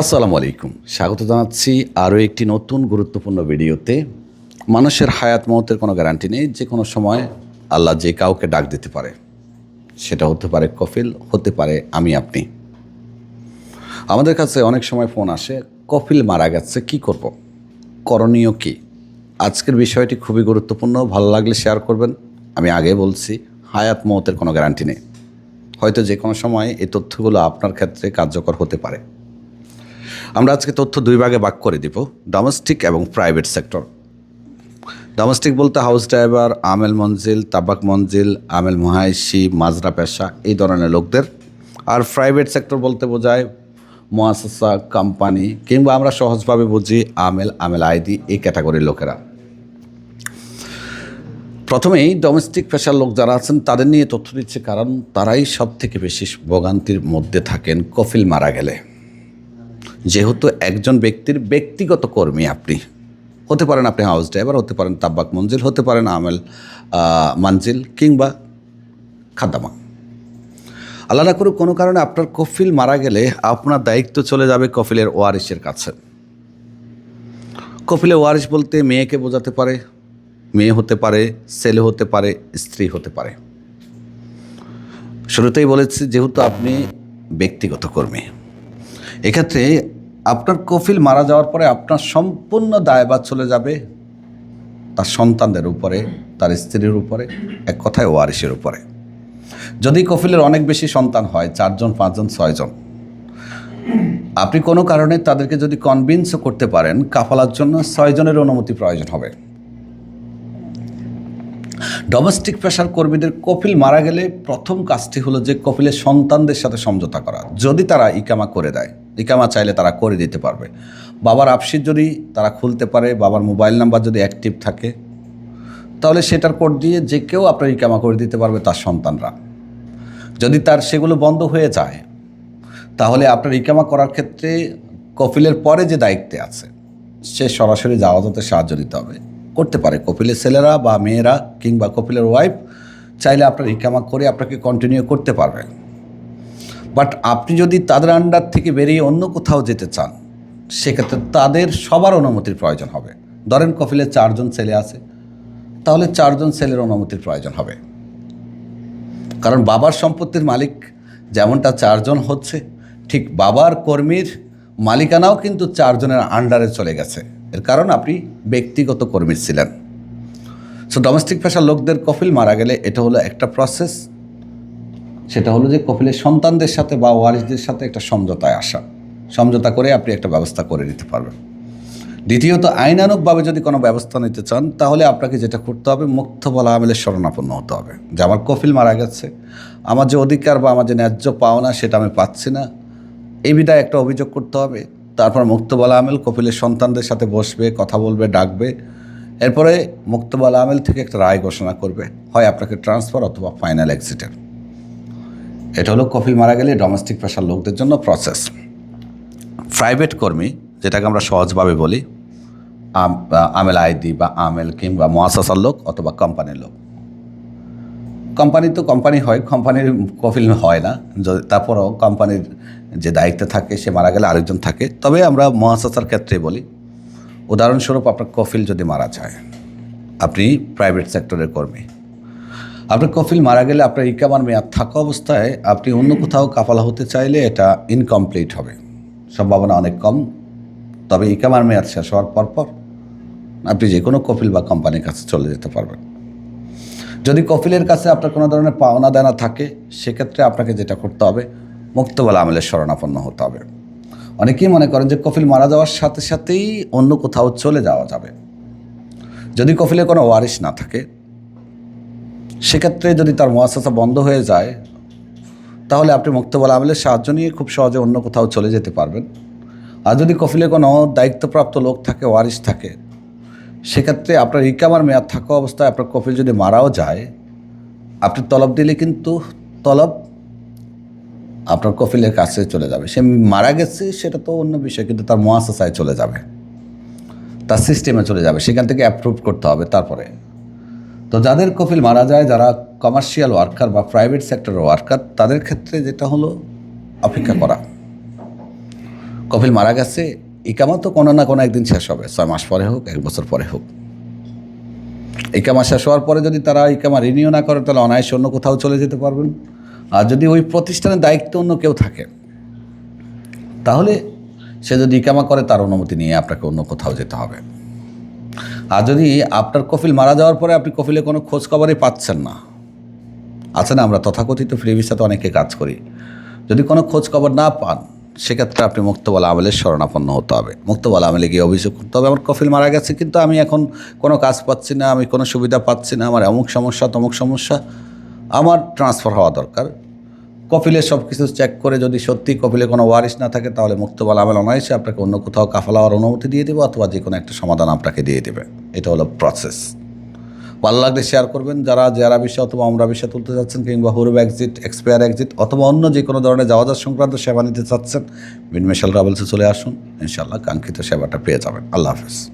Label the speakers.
Speaker 1: আসসালামু আলাইকুম। স্বাগত জানাচ্ছি আরও একটি নতুন গুরুত্বপূর্ণ ভিডিওতে। মানুষের হায়াত মহতের কোনো গ্যারান্টি নেই, যে কোনো সময় আল্লাহ যে কাউকে ডাক দিতে পারে, সেটা হতে পারে কফিল, হতে পারে আমি আপনি। আমাদের কাছে অনেক সময় ফোন আসে, কফিল মারা গেছে, কি করব? করণীয় কি? আজকের বিষয়টি খুবই গুরুত্বপূর্ণ, ভালো লাগলে শেয়ার করবেন। আমি আগে বলছি, হায়াত মহতের কোনো গ্যারান্টি নেই। হয়তো যে কোনো সময় এই তথ্যগুলো আপনার ক্ষেত্রে কার্যকর হতে পারে। আমরা আজকে তথ্য দুই ভাগে ভাগ করে দিব ডোমেস্টিক এবং প্রাইভেট সেক্টর ডোমেস্টিক বলতে হাউস ড্রাইভার আমেল মঞ্জিল তাবাক মঞ্জিল আমেল মহাইশি মাজরা পেশা এই ধরনের লোকদের। আর প্রাইভেট সেক্টর বলতে বোঝায় মহাসা কোম্পানি কিংবা আমরা সহজভাবে বুঝি আমেল আমেল আইডি এই ক্যাটাগরির লোকেরা। প্রথমেই ডোমেস্টিক পেশার লোক যারা আছেন, তাদের নিয়ে তথ্য দিচ্ছে কারণ তারাই সব থেকে বেশি ভোগান্তির মধ্যে থাকেন কফিল মারা গেলে। যেহেতু একজন ব্যক্তির ব্যক্তিগত কর্মী আপনি। হতে পারেন আপনি হাউস ড্রাইভার হতে পারেন তাব্বাক মঞ্জিল হতে পারেন আমেল আহ, মানজিল কিংবা খাদ্দামা। আল্লাহ না করুক কোনো কারণে আপনার কফিল মারা গেলে আপনার দায়িত্ব চলে যাবে কফিলের ওয়ারিসের কাছে। কফিলের ওয়ারিস বলতে মেয়েকে বোঝাতে পারে মেয়ে হতে পারে ছেলে হতে পারে স্ত্রী হতে পারে। শুরুতেই বলেছি যেহেতু আপনি ব্যক্তিগত কর্মী এক্ষেত্রে আপনার কফিল মারা যাওয়ার পরে আপনার সম্পূর্ণ দায়বাদ চলে যাবে তার সন্তানদের উপরে, তার স্ত্রীর উপরে, এক কথায় ওয়ারিসের উপরে। যদি কফিলের অনেক বেশি সন্তান হয়, চারজন, পাঁচজন, ছয়জন, আপনি কোনো কারণে তাদেরকে যদি কনভিন্সও করতে পারেন, কাফালার জন্য ছয়জনের অনুমতি প্রয়োজন হবে। ডোমেস্টিক পেশার কর্মীদের কপিল মারা গেলে প্রথম কাজটি হলো যে কপিলের সন্তানদের সাথে সমঝোতা করা। যদি তারা ইকামা করে দেয়, ইকামা চাইলে তারা করে দিতে পারবে। বাবার আপসির যদি তারা খুলতে পারে, বাবার মোবাইল নাম্বার যদি অ্যাক্টিভ থাকে, তাহলে সেটার কোড দিয়ে যে কেউ আপনার ইকামা করে দিতে পারবে তার সন্তানরা। যদি তার সেগুলো বন্ধ হয়ে যায়, তাহলে আপনার ইকামা করার ক্ষেত্রে কপিলের পরে যে দায়িত্বে আছে, সে সরাসরি জাওয়াজতে সাহায্য দিতে হবে। করতে পারে। কপিলের ছেলেরা বা মেয়েরা কিংবা কপিলের ওয়াইফ চাইলে আপনার ইকামা করে আপনাকে কন্টিনিউ করতে পারবে। বাট আপনি যদি তাদের আন্ডার থেকে বেরিয়ে অন্য কোথাও যেতে চান, সেক্ষেত্রে তাদের সবার অনুমতির প্রয়োজন হবে। ধরেন কপিলের চারজন ছেলে আছে, তাহলে চারজন ছেলের অনুমতির প্রয়োজন হবে। কারণ বাবার সম্পত্তির মালিক যেমনটা চারজন হচ্ছে, ঠিক বাবার কর্মীর মালিকানাও কিন্তু চারজনের আন্ডারে চলে গেছে। এর কারণ আপনি ব্যক্তিগত কর্মী ছিলেন। সো ডোমেস্টিক পেশার লোকদের কফিল মারা গেলে এটা হলো একটা প্রসেস সেটা হলো যে কপিলের সন্তানদের সাথে বা ওয়ারিসদের সাথে একটা সমঝোতায় আসা। সমঝোতা করে আপনি একটা ব্যবস্থা করে নিতে পারবেন। দ্বিতীয়ত আইনানুকভাবে যদি কোনো ব্যবস্থা নিতে চান, তাহলে আপনাকে যেটা করতে হবে, মুক্ত বলা আমেলের শরণাপন্ন হতে হবে। যে আমার কফিল মারা গেছে, আমার যে অধিকার বা আমার যে ন্যায্য পাওনা সেটা আমি পাচ্ছি না এই বিধায় একটা অভিযোগ করতে হবে। তারপর মুক্তবালা আমেল কপিলের সন্তানদের সাথে বসবে, কথা বলবে, ডাকবে। এরপরে মুক্তবালা আমেল থেকে একটা রায় ঘোষণা করবে। হয় আপনাকে ট্রান্সফার অথবা ফাইনাল এক্সিটের। এটা হলো কপিল মারা গেলে ডোমেস্টিক পেশার লোকদের জন্য প্রসেস। প্রাইভেট কর্মী, যেটাকে আমরা সহজভাবে বলি, আম- আমেল আইডি বা আমেল কিংবা মহাসাসার লোক অথবা কোম্পানির লোক। কোম্পানি তো কোম্পানি হয় কোম্পানির কফিল হয় না। তারপরও কোম্পানির যে দায়িত্ব থাকে, সে মারা গেলে আরেকজন থাকে। তবে আমরা মহাসাসার ক্ষেত্রে বলি, উদাহরণস্বরূপ আপনার কফিল যদি মারা যায়, আপনি প্রাইভেট সেক্টরের কর্মী। আপনার কফিল মারা গেলে আপনার ইকামার মেয়াদ থাকা অবস্থায় আপনি অন্য কোথাও কাফালা হতে চাইলে এটা ইনকমপ্লিট হবে। সম্ভাবনা অনেক কম, তবে ইকামার মেয়াদ শেষ হওয়ার পর পর আপনি যে কোনো কফিল বা কোম্পানির কাছে চলে যেতে পারবেন। যদি কফিলের কাছে আপনার কোনো ধরনের পাওনা দেনা থাকে, সেক্ষেত্রে আপনাকে যেটা করতে হবে, মুক্তবেলা আমলের শরণাপন্ন হতে হবে। অনেকেই মনে করেন যে কফিল মারা যাওয়ার সাথে সাথেই অন্য কোথাও চলে যাওয়া যাবে। যদি কফিলের কোনো ওয়ারিশ না থাকে, সেক্ষেত্রে যদি তার মহাশাসা বন্ধ হয়ে যায়, তাহলে আপনি মুক্তবল আমলের সাহায্য নিয়ে খুব সহজে অন্য কোথাও চলে যেতে পারবেন। আর যদি কফিলে কোনো দায়িত্বপ্রাপ্ত লোক থাকে, ওয়ারিশ থাকে সেক্ষেত্রে আপনার ইকামার মেয়াদ থাকা অবস্থায় আপনার কফিল যদি মারাও যায়, আপনি তলব দিলে কিন্তু তলব আপনার কফিলের কাছে চলে যাবে। সে মারা গেছে, সেটা তো অন্য বিষয়, কিন্তু তার মহাশাসায় চলে যাবে। তার সিস্টেমে চলে যাবে। সেখান থেকে অ্যাপ্রুভ করতে হবে তারপরে। তো যাদের কফিল মারা যায়, যারা কমার্শিয়াল ওয়ার্কার বা প্রাইভেট সেক্টরের ওয়ার্কার তাদের ক্ষেত্রে যেটা হলো, অপেক্ষা করা। কপিল মারা গেছে ইকামা তো কোনো না কোনো একদিন শেষ হবে। ছয় মাস পরে হোক, এক বছর পরে হোক। ইকামা শেষ হওয়ার পরে যদি তারা ইকামা রিনিউ না করে, তাহলে অনায়াসে অন্য কোথাও চলে যেতে পারবেন। আর যদি ওই প্রতিষ্ঠানের দায়িত্ব অন্য কেউ থাকে, তাহলে সে যদি ইকামা করে, তার অনুমতি নিয়ে আপনাকে অন্য কোথাও যেতে হবে। আর যদি আপনার কফিল মারা যাওয়ার পরে আপনি কফিলে কোনো খোঁজ খবরই পাচ্ছেন না, আছে না? আমরা তথাকথিত ফ্রি ভিসাতে অনেকে কাজ করি। যদি কোনো খোঁজ খবর না পান সেক্ষেত্রে আপনি মুক্তবলা আমলের শরণাপন্ন হতে হবে। মুক্তবলা আমলে গিয়ে অভিযোগ করতে হবে, আমার কফিল মারা গেছে, কিন্তু আমি এখন কোনো কাজ পাচ্ছি না, আমি কোনো সুবিধা পাচ্ছি না, আমার অমুক সমস্যা, তমুক সমস্যা, আমার ট্রান্সফার হওয়া দরকার। কপিলে সব কিছু চেক করে যদি সত্যি কপিলে কোনো ওয়ারিস না থাকে, তাহলে মুক্তবলা আমল অনায়াসে আপনাকে অন্য কোথাও কাফালা হওয়ার অনুমতি দিয়ে দেবো, অথবা যে কোনো একটা সমাধান আপনাকে দিয়ে দেবে। এটা হলো প্রসেস ভালো লাগলে শেয়ার করবেন। যারা জেরা বিষয় অথবা অমরা বিষয় তুলতে চাচ্ছেন কিংবা হুরুব এক্সিট এক্সপায়ার এক্সিট অথবা অন্য যে কোনো ধরনের যাওয়া সংক্রান্ত সেবা নিতে চাচ্ছেন, বিনমেশাল ট্রাভেলসে চলে আসুন। ইনশাল্লাহ কাঙ্ক্ষিত সেবাটা পেয়ে যাবেন। আল্লাহ হাফেজ।